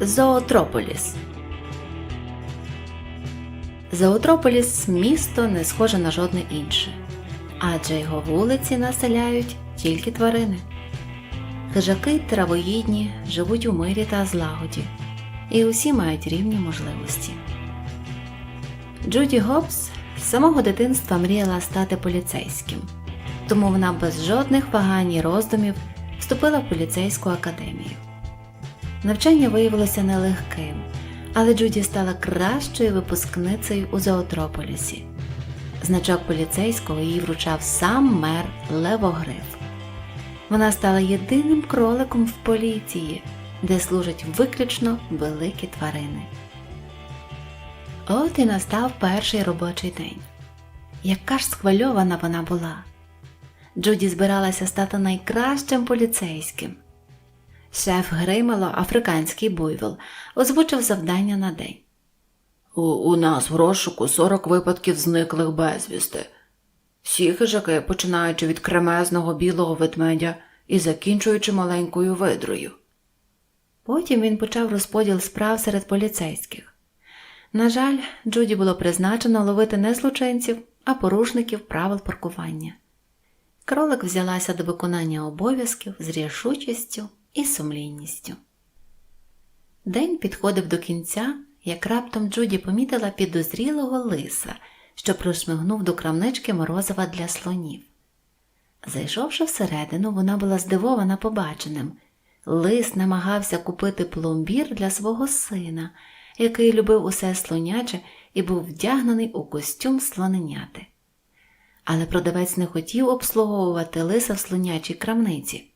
Зоотрополіс. Зоотрополіс місто не схоже на жодне інше, адже його вулиці населяють тільки тварини. Хижаки травоїдні живуть у мирі та злагоді, і усі мають рівні можливості. Джуді Гоббс з самого дитинства мріяла стати поліцейським, тому вона без жодних вагань і роздумів вступила в поліцейську академію. Навчання виявилося нелегким, але Джуді стала кращою випускницею у Зоотрополісі. Значок поліцейського їй вручав сам мер Левогриф. Вона стала єдиним кроликом в поліції, де служать виключно великі тварини. От і настав перший робочий день. Яка ж схвильована вона була. Джуді збиралася стати найкращим поліцейським. Шеф Гримело, африканський буйвол, озвучив завдання на день. У, у нас в розшуку 40 випадків зниклих безвісти. Всі хижаки, починаючи від кремезного білого ведмедя і закінчуючи маленькою видрою. Потім він почав розподіл справ серед поліцейських. На жаль, Джуді було призначено ловити не злочинців, а порушників правил паркування. Кролик взялася до виконання обов'язків з рішучістю і сумлінністю. День підходив до кінця, як раптом Джуді помітила підозрілого лиса, що прошмигнув до крамнички морозива для слонів. Зайшовши всередину, вона була здивована побаченим. Лис намагався купити пломбір для свого сина, який любив усе слоняче і був вдягнений у костюм слоненяти. Але продавець не хотів обслуговувати лиса в слонячій крамниці.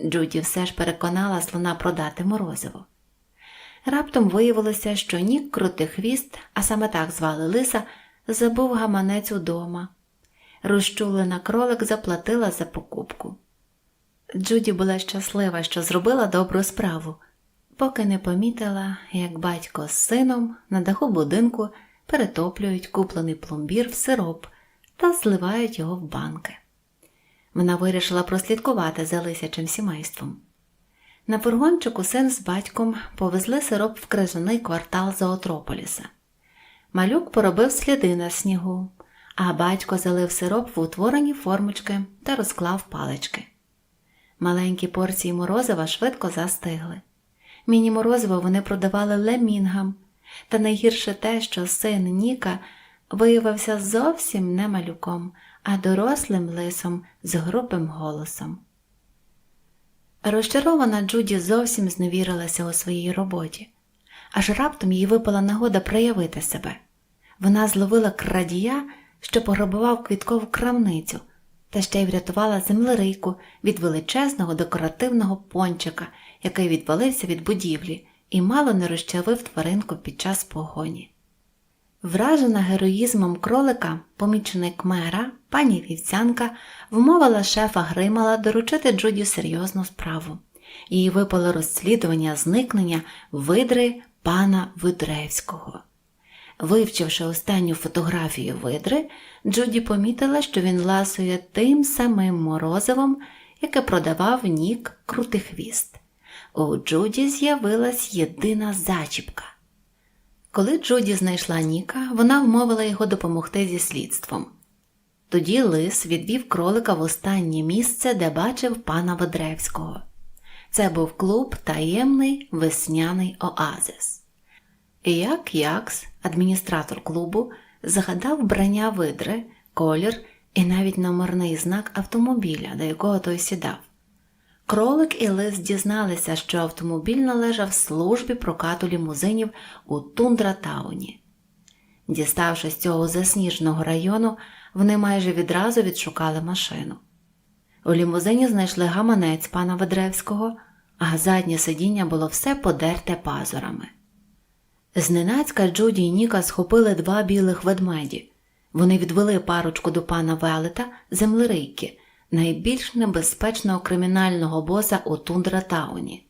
Джуді все ж переконала слона продати морозиво. Раптом виявилося, що Нік Крутихвіст, а саме так звали лиса, забув гаманець удома. Розчулена кролик заплатила за покупку. Джуді була щаслива, що зробила добру справу, поки не помітила, як батько з сином на даху будинку перетоплюють куплений пломбір в сироп та зливають його в банки. Вона вирішила прослідкувати за лисячим сімейством. На фургончику син з батьком повезли сироп в крижаний квартал Зоотрополіса. Малюк поробив сліди на снігу, а батько залив сироп в утворені формочки та розклав палички. Маленькі порції морозива швидко застигли. Міні-морозиво вони продавали лемінгам, та найгірше те, що син Ніка виявився зовсім не малюком, а дорослим лисом з грубим голосом. Розчарована Джуді зовсім зневірилася у своїй роботі, аж раптом їй випала нагода проявити себе. Вона зловила крадія, що пограбував квіткову крамницю, та ще й врятувала землерийку від величезного декоративного пончика, який відвалився від будівлі і мало не розчавив тваринку під час погоні. Вражена героїзмом кролика, помічник мера, пані вівцянка, вмовила шефа Гримала доручити Джуді серйозну справу. Їй випало розслідування зникнення видри пана Видревського. Вивчивши останню фотографію видри, Джуді помітила, що він ласує тим самим морозивом, яке продавав Нік Крутихвіст. У Джуді з'явилась єдина зачіпка. Коли Джуді знайшла Ніка, вона вмовила його допомогти зі слідством. Тоді лис відвів кролика в останнє місце, де бачив пана Водревського. Це був клуб таємний весняний оазис. І як Якс, адміністратор клубу, згадав вбрання видри, колір і навіть номерний знак автомобіля, до якого той сідав. Кролик і лис дізналися, що автомобіль належав службі прокату лімузинів у Тундратауні. Діставшись з цього засніженого району, вони майже відразу відшукали машину. У лімузині знайшли гаманець пана Ведревського, а заднє сидіння було все подерте пазурами. Зненацька Джуді і Ніка схопили два білих ведмеді. Вони відвели парочку до пана Велета, землерийки, найбільш небезпечного кримінального боса у Тундратауні.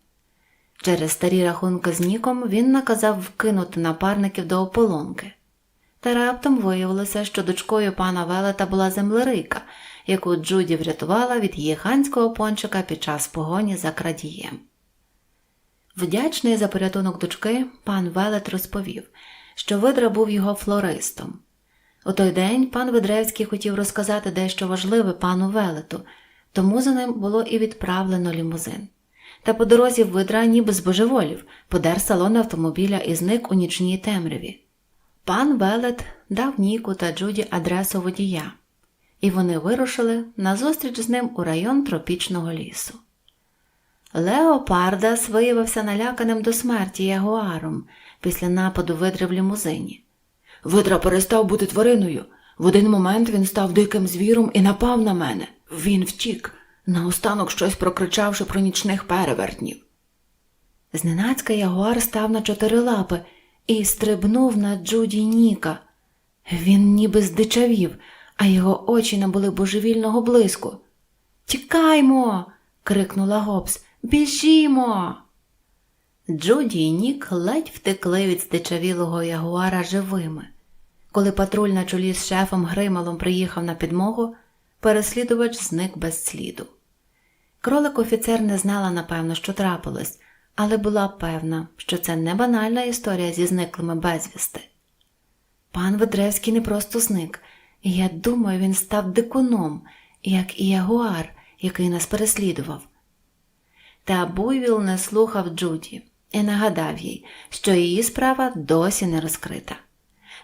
Через старі рахунки з Ніком він наказав вкинути напарників до ополонки. Та раптом виявилося, що дочкою пана Велета була землерийка, яку Джуді врятувала від гігантського пончика під час погоні за крадієм. Вдячний за порятунок дочки, пан Велет розповів, що видра був його флористом. У той день пан Ведревський хотів розказати дещо важливе пану Велету, тому за ним було і відправлено лімузин. Та по дорозі видра ніби збожеволів, подер салон автомобіля і зник у нічній темряві. Пан Велет дав Ніку та Джуді адресу водія, і вони вирушили на зустріч з ним у район тропічного лісу. Леопардас виявився наляканим до смерті ягуаром після нападу видри в лімузині. Видра перестав бути твариною. В один момент він став диким звіром і напав на мене. Він втік, наостанок щось прокричавши про нічних перевертнів. Зненацька ягуар став на чотири лапи і стрибнув на Джуді Ніка. Він ніби здичавів, а його очі набули божевільного блиску. Тікаймо. крикнула Гобс. Біжімо. Джуді і Нік ледь втекли від здичавілого ягуара живими. Коли патруль на чолі з шефом Грималом приїхав на підмогу, переслідувач зник без сліду. Кролик офіцер не знала, напевно, що трапилось, але була певна, що це не банальна історія зі зниклими безвісти. Пан Ведревський не просто зник, я думаю, він став дикуном, як і ягуар, який нас переслідував. Та Буйвіл не слухав Джуді і нагадав їй, що її справа досі не розкрита.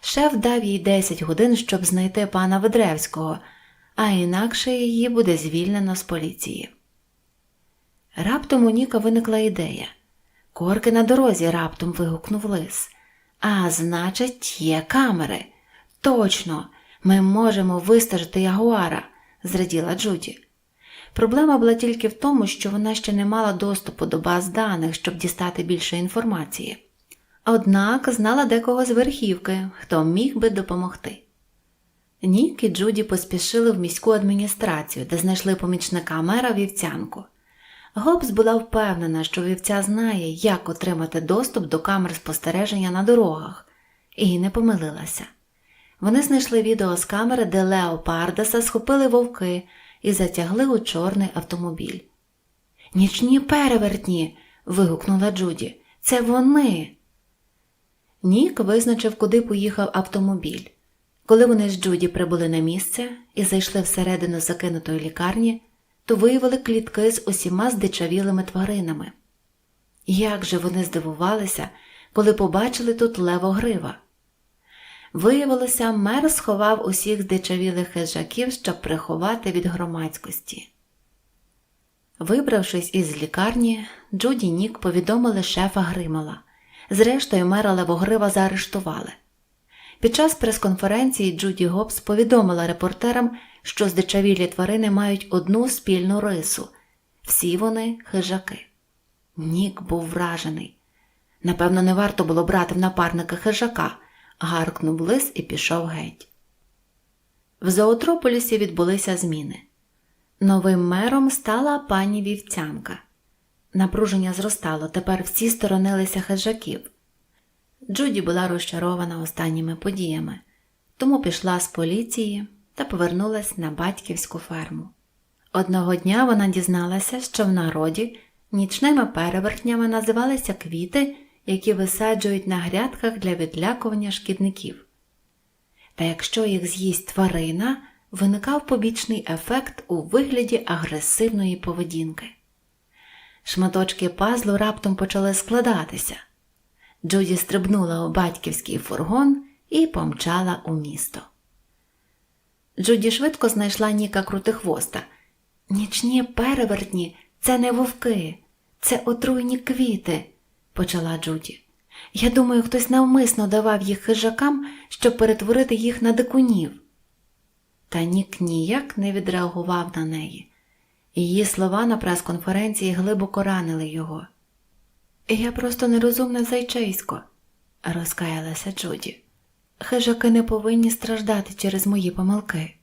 Шеф дав їй 10 годин, щоб знайти пана Ведревського, а інакше її буде звільнено з поліції. Раптом у Ніка виникла ідея. Корки на дорозі раптом вигукнув лис. А значить, є камери. Точно, ми можемо вистежити ягуара, зраділа Джуді. Проблема була тільки в тому, що вона ще не мала доступу до баз даних, щоб дістати більше інформації. Однак знала декого з верхівки, хто міг би допомогти. Нік і Джуді поспішили в міську адміністрацію, де знайшли помічника мера вівцянку. Гобс була впевнена, що вівця знає, як отримати доступ до камер спостереження на дорогах, і не помилилася. Вони знайшли відео з камери, де Лео Пардаса схопили вовки і затягли у чорний автомобіль. Нічні перевертні. вигукнула Джуді. Це вони. Нік визначив, куди поїхав автомобіль. Коли вони з Джуді прибули на місце і зайшли всередину закинутої лікарні, то виявили клітки з усіма здичавілими тваринами. Як же вони здивувалися, коли побачили тут левогрива. Виявилося, мер сховав усіх здичавілих хижаків, щоб приховати від громадськості. Вибравшись із лікарні, Джуді Нік повідомили шефа Гримала. Зрештою, мера Левогрива заарештували. Під час прес-конференції Джуді Гобс повідомила репортерам, що здичавілі тварини мають одну спільну рису всі вони хижаки. Нік був вражений. Напевно, не варто було брати в напарника хижака, гаркнув лис і пішов геть. В Зоотрополісі відбулися зміни. Новим мером стала пані вівцянка. Напруження зростало, тепер всі сторонилися хижаків. Джуді була розчарована останніми подіями, тому пішла з поліції та повернулась на батьківську ферму. Одного дня вона дізналася, що в народі нічними перевертнями називалися квіти, які висаджують на грядках для відлякування шкідників. Та якщо їх з'їсть тварина, виникав побічний ефект у вигляді агресивної поведінки. Шматочки пазлу раптом почали складатися. Джуді стрибнула у батьківський фургон і помчала у місто. Джуді швидко знайшла Ніка Крутихвоста. Нічні перевертні це не вовки, це отруйні квіти, почала Джуді. Я думаю, хтось навмисно давав їх хижакам, щоб перетворити їх на дикунів. Та Нік ніяк не відреагував на неї. Її слова на прес-конференції глибоко ранили його. Я просто нерозумне зайчисько, розкаялася Джуді. Хижаки не повинні страждати через мої помилки.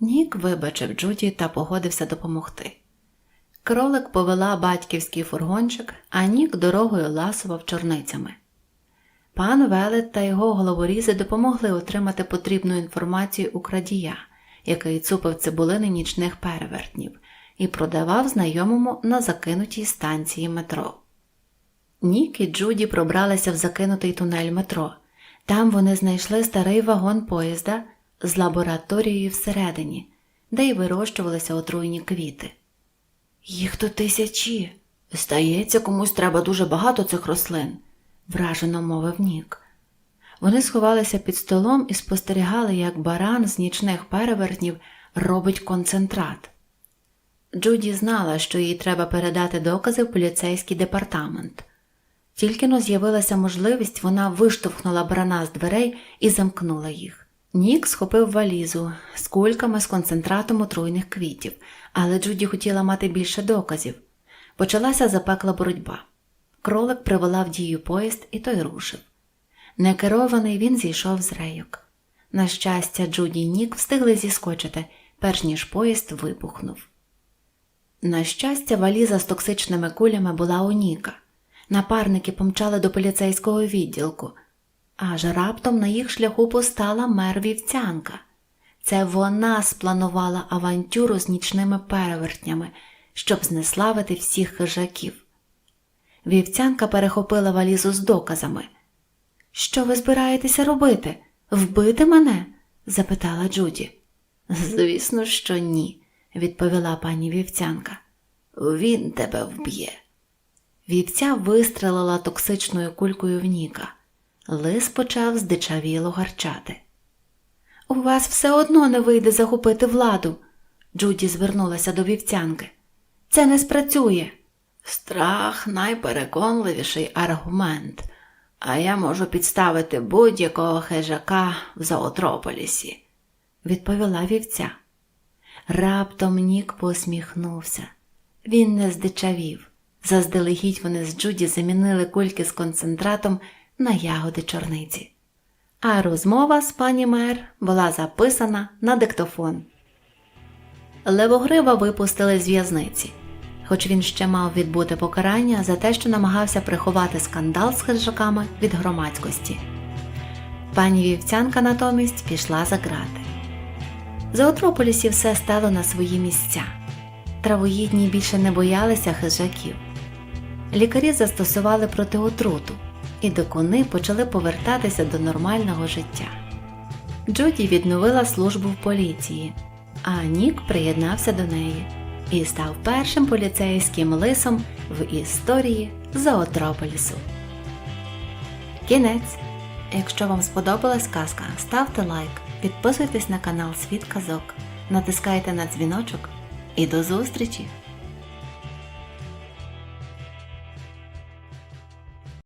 Нік вибачив Джуді та погодився допомогти. Кролик повела батьківський фургончик, а Нік дорогою ласував чорницями. Пан Велет та його головорізи допомогли отримати потрібну інформацію у крадія, який цупив цибулини нічних перевертнів, і продавав знайомому на закинутій станції метро. Нік і Джуді пробралися в закинутий тунель метро. Там вони знайшли старий вагон поїзда з лабораторією всередині, де й вирощувалися отруйні квіти. Їх тут тисячі. Здається, комусь треба дуже багато цих рослин, вражено мовив Нік. Вони сховалися під столом і спостерігали, як баран з нічних перевертнів робить концентрат. Джуді знала, що їй треба передати докази в поліцейський департамент. Тільки но з'явилася можливість, вона виштовхнула барана з дверей і замкнула їх. Нік схопив валізу з кульками з концентратом отруйних квітів, але Джуді хотіла мати більше доказів. Почалася запекла боротьба. Кролик привела в дію поїзд, і той рушив. Некерований він зійшов з рейок. На щастя, Джуді і Нік встигли зіскочити, перш ніж поїзд вибухнув. На щастя, валіза з токсичними кулями була у Ніка. Напарники помчали до поліцейського відділку, аж раптом на їх шляху постала мер вівцянка. Це вона спланувала авантюру з нічними перевертнями, щоб знеславити всіх хижаків. Вівцянка перехопила валізу з доказами. Що ви збираєтеся робити? Вбити мене? запитала Джуді. Звісно, що ні, відповіла пані вівцянка. Він тебе вб'є. Вівця вистрелила токсичною кулькою в Ніка. Лис почав здичавіло гарчати. У вас все одно не вийде захопити владу. Джуді звернулася до вівцянки. Це не спрацює. Страх найпереконливіший аргумент, а я можу підставити будь-якого хижака в зоотрополісі, відповіла вівця. Раптом Нік посміхнувся. Він не здичавів. Заздалегідь вони з Джуді замінили кульки з концентратом на ягоди чорниці. А розмова з пані мер була записана на диктофон. Левогрива випустили з в'язниці, хоч він ще мав відбути покарання за те, що намагався приховати скандал з хижаками від громадськості. Пані вівцянка натомість пішла за грати. В Зоотрополісі все стало на свої місця. Травоїдні більше не боялися хижаків. Лікарі застосували протиотруту, і дикуни почали повертатися до нормального життя. Джуді відновила службу в поліції, а Нік приєднався до неї і став першим поліцейським лисом в історії Зоотрополісу. Кінець. Якщо вам сподобалась казка, ставте лайк, підписуйтесь на канал Світ Казок, натискайте на дзвіночок і до зустрічі!